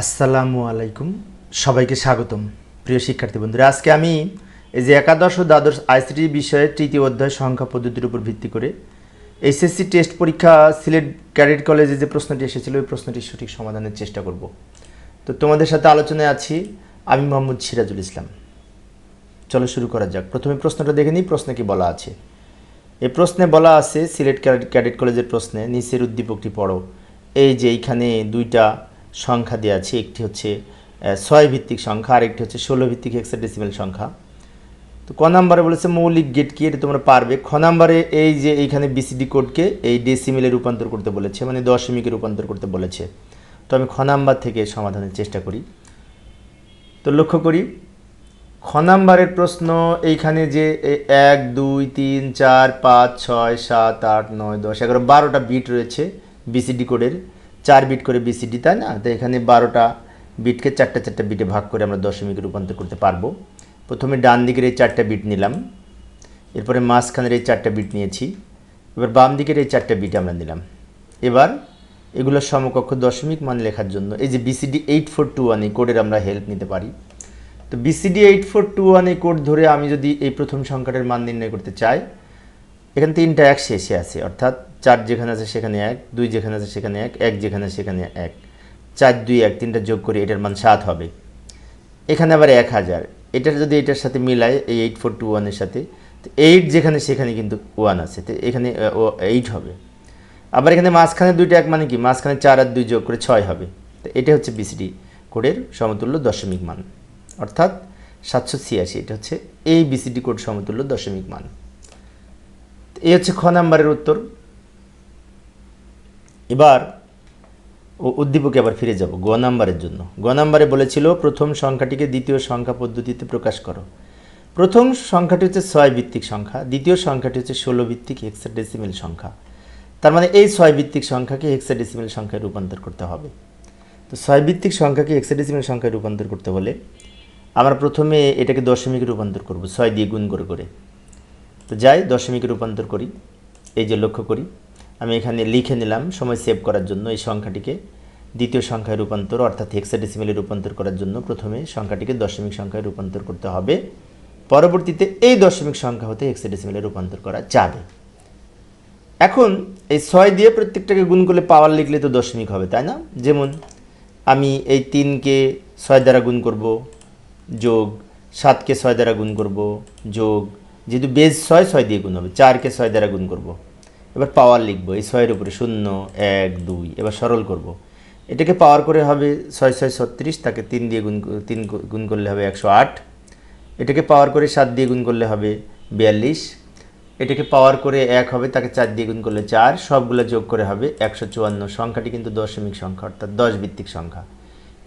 আসসালামু আলাইকুম। সবাইকে স্বাগতম। প্রিয় শিক্ষার্থী বন্ধুরা, আজকে আমি এই যে একাদশ ও দ্বাদশ আইসিটি বিষয়ের তৃতীয় অধ্যায় সংখ্যা পদ্ধতির উপর ভিত্তি করে এসএসসি টেস্ট পরীক্ষা সিলেট ক্যাডেট কলেজে যে প্রশ্নটি এসেছিল, ওই প্রশ্নটির সঠিক সমাধানের চেষ্টা করব। তো তোমাদের সাথে আলোচনায় আছি আমি মোহাম্মদ সিরাজুল ইসলাম। চলো শুরু করা যাক। প্রথমে প্রশ্নটা দেখে নিই, প্রশ্নে কি বলা আছে? এই প্রশ্নে বলা আছে, সিলেট ক্যাডেট কলেজের প্রশ্নে নিচের উদ্দীপকটি পড়ো। এই যে এইখানে দুইটা সংখ্যা দেওয়া আছে, একটি হচ্ছে ছয় ভিত্তিক সংখ্যা আর একটি হচ্ছে ষোলো ভিত্তিক হেক্সাডেসিমেল সংখ্যা। তো ক নাম্বারে বলেছে মৌলিক গেট কি, এটা তোমরা পারবে। খ নাম্বারে এই যে এইখানে বিসিডি কোডকে এই ডেসিমেলে রূপান্তর করতে বলেছে মানে দশমিকে রূপান্তর করতে বলেছে। তো আমি খ নাম্বার থেকে সমাধানের চেষ্টা করি। তো লক্ষ্য করি, খ নাম্বারের প্রশ্ন এইখানে যে এক, দুই, তিন, চার, পাঁচ, ছয়, সাত, আট, নয়, দশ, এগারো, বারোটা বিট রয়েছে বিসিডি কোডের চার বিট করে বিসিডি তাই না? তো এখানে বারোটা বিটকে চারটা চারটা বিটে ভাগ করে আমরা দশমিকে রূপান্তর করতে পারব। প্রথমে ডান দিকের এই চারটা বিট নিলাম। এরপরে মাঝখানের এই চারটা বিট নিয়েছি। এবার বাম দিকের এই চারটা বিট আমরা নিলাম। এবার এগুলোর সমকক্ষ দশমিক মান লেখার জন্য এই যে BCD eight four two one এই কোডের আমরা হেল্প নিতে পারি। তো BCD eight four two one এই কোড ধরে আমি যদি এই প্রথম সংখ্যাটার মান নির্ণয় করতে চাই, এখানে তিনটা এক শেষে আছে, অর্থাৎ চার যেখানে আছে সেখানে এক, দুই যেখানে আছে সেখানে এক এক যেখানে সেখানে এক। চার, দুই, এক, তিনটা যোগ করে এটার মান সাত হবে। এখানে আবার এক হাজার। এটার যদি এটার সাথে মিলায় এই এইট ফোর টু ওয়ানের সাথে, তো এইট যেখানে সেখানে কিন্তু ওয়ান আছে। তো এখানে ও এইট হবে। আবার এখানে মাঝখানে দুইটা এক মানে কি? মাঝখানে চার আর দুই যোগ করে ছয় হবে। তো এটা হচ্ছে বিসিডি কোডের সমতুল্য দশমিক মান। অর্থাৎ সাতশো ছিয়াশি, এটা হচ্ছে এই বিসিডি কোড সমতুল্য দশমিক মান। এই হচ্ছে খ নাম্বারের উত্তর। এবার ও উদ্দীপকে আবার ফিরে যাব গ নাম্বারের জন্য। গ নাম্বারে বলেছিল, প্রথম সংখ্যাটিকে দ্বিতীয় সংখ্যা পদ্ধতিতে প্রকাশ করো। প্রথম সংখ্যাটি হচ্ছে ছয় ভিত্তিক সংখ্যা, দ্বিতীয় সংখ্যাটি হচ্ছে ষোলো ভিত্তিক হেক্সাডেসিমেল সংখ্যা। তার মানে এই ছয় ভিত্তিক সংখ্যাকে হেক্সাডেসিমেল সংখ্যায় রূপান্তর করতে হবে। তো ছয় ভিত্তিক সংখ্যাকে হেক্সাডেসিমেল সংখ্যায় রূপান্তর করতে হলে আমরা প্রথমে এটাকে দশমিকে রূপান্তর করব, ছয় দিয়ে গুণ করে করে। তো যাই, দশমিকে রূপান্তর করি, এই যে লক্ষ্য করি। আমি এখানে লিখে নিলাম সময় সেভ করার জন্য এই সংখ্যাটিকে। দ্বিতীয় সংখ্যায় রূপান্তর, অর্থাৎ হেক্সাডেসিমেলে রূপান্তর করার জন্য প্রথমে সংখ্যাটিকে দশমিক সংখ্যায় রূপান্তর করতে হবে। পরবর্তীতে এই দশমিক সংখ্যা হতে হেক্সাডেসিমেলে রূপান্তর করা যাবে। এখন এই ছয় দিয়ে প্রত্যেকটাকে গুণ করলে পাওয়ার লিখলে তো দশমিক হবে, তাই না? যেমন আমি এই তিনকে ছয় দ্বারা গুণ করব, যোগ সাতকে ছয় দ্বারা গুণ করব, যোগ, যেহেতু বেজ ছয় ছয় দিয়ে গুণ হবে, চারকে ছয় দ্বারা গুণ করব। এবার পাওয়ার লিখব, এই ছয়ের উপরে শূন্য, এক, দুই, এবার সরল করব। এটাকে পাওয়ার করে হবে ছয় ছয়, ছত্রিশ, তাকে তিন দিয়ে গুণ, তিন গুণ করলে হবে একশো আট। এটাকে পাওয়ার করে সাত দিয়ে গুণ করলে হবে বিয়াল্লিশ। এটাকে পাওয়ার করে এক হবে, তাকে চার দিয়ে গুণ করলে চার। সবগুলো যোগ করে হবে একশো চুয়ান্ন। সংখ্যাটি কিন্তু দশমিক সংখ্যা, অর্থাৎ দশ ভিত্তিক সংখ্যা।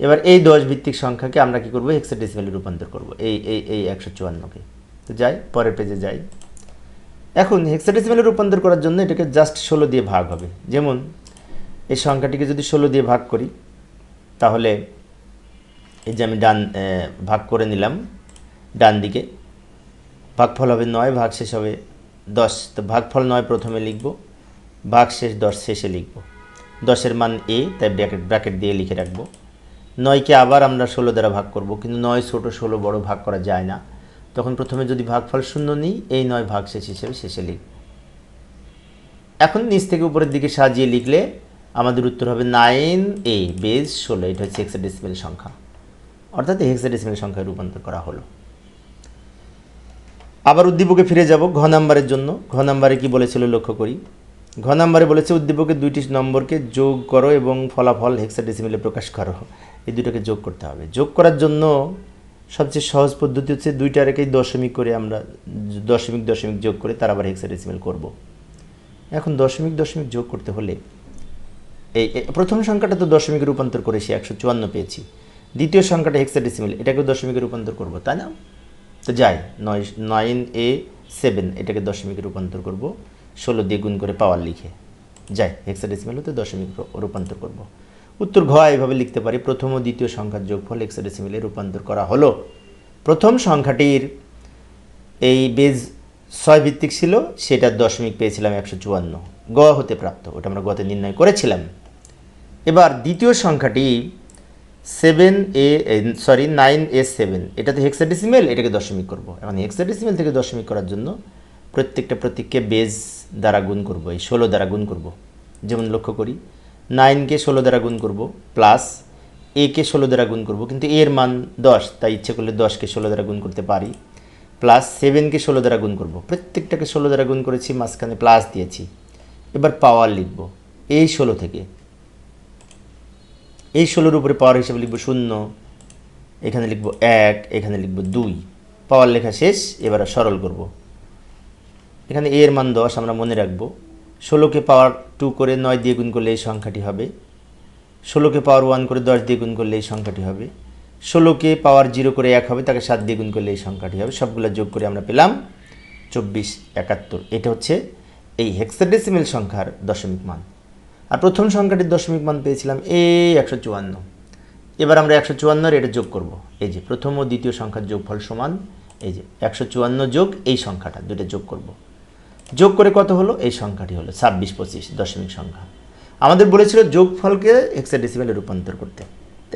এবার এই দশ ভিত্তিক সংখ্যাকে আমরা কি করব? হেক্সাডেসিমেলে রূপান্তর করব, এই এই এই একশো চুয়ান্নকে। তো যাই, পরের পেজে যাই। এখন হেক্সাডেসিমেলে রূপান্তর করার জন্য এটাকে জাস্ট ষোলো দিয়ে ভাগ হবে। যেমন, এই সংখ্যাটিকে যদি ষোলো দিয়ে ভাগ করি, তাহলে এই যে আমি ডান ভাগ করে নিলাম, ডান দিকে, ভাগফল হবে নয় ভাগ শেষ হবে দশ। তো ভাগফল নয় প্রথমে লিখব ভাগ শেষ দশ শেষে লিখব। দশের মান এ তাই ব্র্যাকেট ব্র্যাকেট দিয়ে লিখে রাখব। নয়কে আবার আমরা ষোলো দ্বারা ভাগ করব, কিন্তু নয় ছোটো ষোলো বড় ভাগ করা যায় না। তখন প্রথমে যদি ভাগফল শূন্য নিই, এই নয় ভাগ শেষ হিসেবে শেষে লিখ এখন নিচ থেকে উপরের দিকে সাজিয়ে লিখলে আমাদের উত্তর হবে নাইন এ বেজ ষোলো, এটা হচ্ছে হেক্সাডেসিমেল সংখ্যা। অর্থাৎ হেক্সাডেসিমেল সংখ্যায় রূপান্তর করা হলো। আবার উদ্দীপকে ফিরে যাব ঘ নাম্বারের জন্য। ঘ নাম্বারে কি বলেছিল লক্ষ্য করি? ঘ নাম্বারে বলেছে উদ্দীপকে দুইটি নম্বরকে যোগ করো এবং ফলাফল হেক্সাডেসিমেলে প্রকাশ করো। এই দুটোকে যোগ করতে হবে। যোগ করার জন্য সবচেয়ে সহজ পদ্ধতি হচ্ছে দুইটা রেখেই দশমিক করে আমরা দশমিক দশমিক যোগ করে তার আবার হেক্সাডেসিমেল করব। এখন দশমিক দশমিক যোগ করতে হলে এই প্রথম সংখ্যাটা তো দশমিকে রূপান্তর করেছি একশো চুয়ান্ন পেয়েছি। দ্বিতীয় সংখ্যাটা হেক্সাডেসিমেল এটাকে দশমিকে রূপান্তর করব, তাই না? তো যাই, নয় নাইন এ সেভেন এটাকে দশমিকে রূপান্তর করব, ষোলো দিয়ে গুণ করে পাওয়ার লিখে। যাই হেক্সাডেসিমেল হতে দশমিক রূপান্তর করব। উত্তর ঘ এভাবে লিখতে পারি। প্রথম ও দ্বিতীয় সংখ্যার যোগফল হেক্সাডেসিমেলে রূপান্তর করা হলো। প্রথম সংখ্যাটির এই বেজ ছয় ভিত্তিক ছিল সেটার দশমিক পেয়েছিলাম একশো চুয়ান্ন। গ হতে প্রাপ্ত, ওটা আমরা গতে নির্ণয় করেছিলাম। এবার দ্বিতীয় সংখ্যাটি seven A sorry, nine A seven. এটাতে হেক্সাডেসিমেল এটাকে দশমিক করব। এখন হেক্সাডেসিমেল থেকে দশমিক করার জন্য প্রত্যেকটা প্রতীককে বেজ দ্বারা গুণ করব, এই ষোলো দ্বারা গুণ করব। যেমন লক্ষ্য করি নাইনকে ষোলো দ্বারা গুণ করব প্লাস একে ষোলো দ্বারা গুণ করব, কিন্তু এর মান দশ, তাই ইচ্ছে করলে দশকে ষোলো দ্বারা গুণ করতে পারি প্লাস সেভেনকে ষোলো দ্বারা গুণ করব। প্রত্যেকটাকে ষোলো দ্বারা গুণ করেছি, মাঝখানে প্লাস দিয়েছি। এবার পাওয়ার লিখব, এই ষোলো থেকে। এই ষোলোর উপরে পাওয়ার হিসেবে লিখব শূন্য, এখানে লিখব এক, এখানে লিখব দুই। পাওয়ার লেখা শেষ, এবার সরল করব। এখানে এর মান দশ, আমরা মনে রাখব। ষোলোকে পাওয়ার টু করে নয় দিয়ে গুণ করলে এই সংখ্যাটি হবে। ষোলোকে পাওয়ার ওয়ান করে দশ দিয়ে গুণ করলে এই সংখ্যাটি হবে। ষোলোকে পাওয়ার জিরো করে এক হবে, তাকে সাত দিয়ে গুণ করলে এই সংখ্যাটি হবে। সবগুলো যোগ করে আমরা পেলাম চব্বিশ একাত্তর। এটা হচ্ছে এই হেক্সাডেসিমেল সংখ্যার দশমিক মান। আর প্রথম সংখ্যাটির দশমিক মান পেয়েছিলাম এই একশো চুয়ান্ন। এবার আমরা একশো চুয়ান্নর এটা যোগ করব। এই যে প্রথম ও দ্বিতীয় সংখ্যার যোগফল সমান, এই যে একশো চুয়ান্ন যোগ এই সংখ্যাটা দুটো যোগ করব। যোগ করে কত হলো? এই সংখ্যাটি হলো ছাব্বিশ, পঁচিশ দশমিক সংখ্যা। আমাদের বলেছিল যোগফলকে হেক্সাডেসিমেলে রূপান্তর করতে।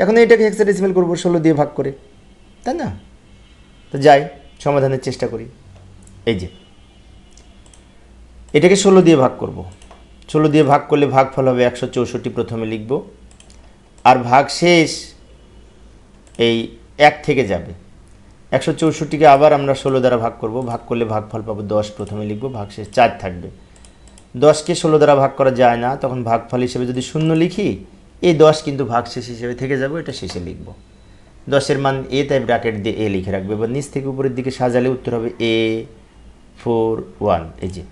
এখন এটাকে হেক্সাডেসিমেল করব ষোলো দিয়ে ভাগ করে। তাই না? তো যাই, সমাধানের চেষ্টা করি। এই যে, এটাকে ষোলো দিয়ে ভাগ করব। ষোলো দিয়ে ভাগ করলে ভাগফল হবে একশো চৌষট্টি প্রথমে লিখব। আর ভাগ শেষ এই এক থেকে যাবে। একশো চৌষট্টিকে আবার আমরা ষোলো দ্বারা ভাগ করব। ভাগ করলে ভাগফল পাবো দশ, প্রথমে লিখব ভাগ শেষ চার থাকবে। দশকে ষোলো দ্বারা ভাগ করা যায় না, তখন ভাগফল হিসেবে যদি শূন্য লিখি, এই দশ কিন্তু ভাগ শেষ হিসেবে থেকে যাবে, এটা শেষে লিখব। দশের মান এ, তাই ব্র্যাকেট দিয়ে এ লিখে রাখবে। এবার নিচ থেকে উপরের দিকে সাজালে উত্তর হবে এ, ফোর, ওয়ান। এই যে,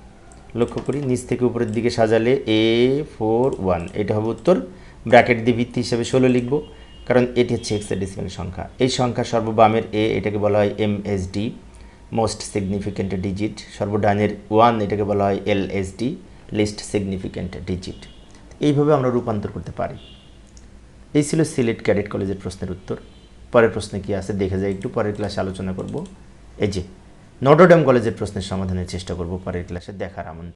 লক্ষ্য করি, নিচ থেকে উপরের দিকে সাজালে এ, ফোর, ওয়ান। এটা হবে উত্তর। ব্র্যাকেট দিয়ে ভিত্তি হিসেবে ষোলো লিখব। কারণ এটি হচ্ছে হেক্সাডেসিমাল সংখ্যা। এই সংখ্যা সর্ববামের এ এটাকে বলা হয় M S D most significant digit সর্বডানের one এটাকে বলা হয় L S D least significant digit এইভাবে আমরা রূপান্তর করতে পারি। এই ছিল সিলেট ক্যাডেট কলেজের প্রশ্নের উত্তর। পরের প্রশ্নে কি আছে দেখে যাই একটু, পরের ক্লাসে আলোচনা করব। এই যে, নটরডেম কলেজের প্রশ্নের সমাধানের চেষ্টা করব, পরের ক্লাসে দেখার আমন্ত্রণ।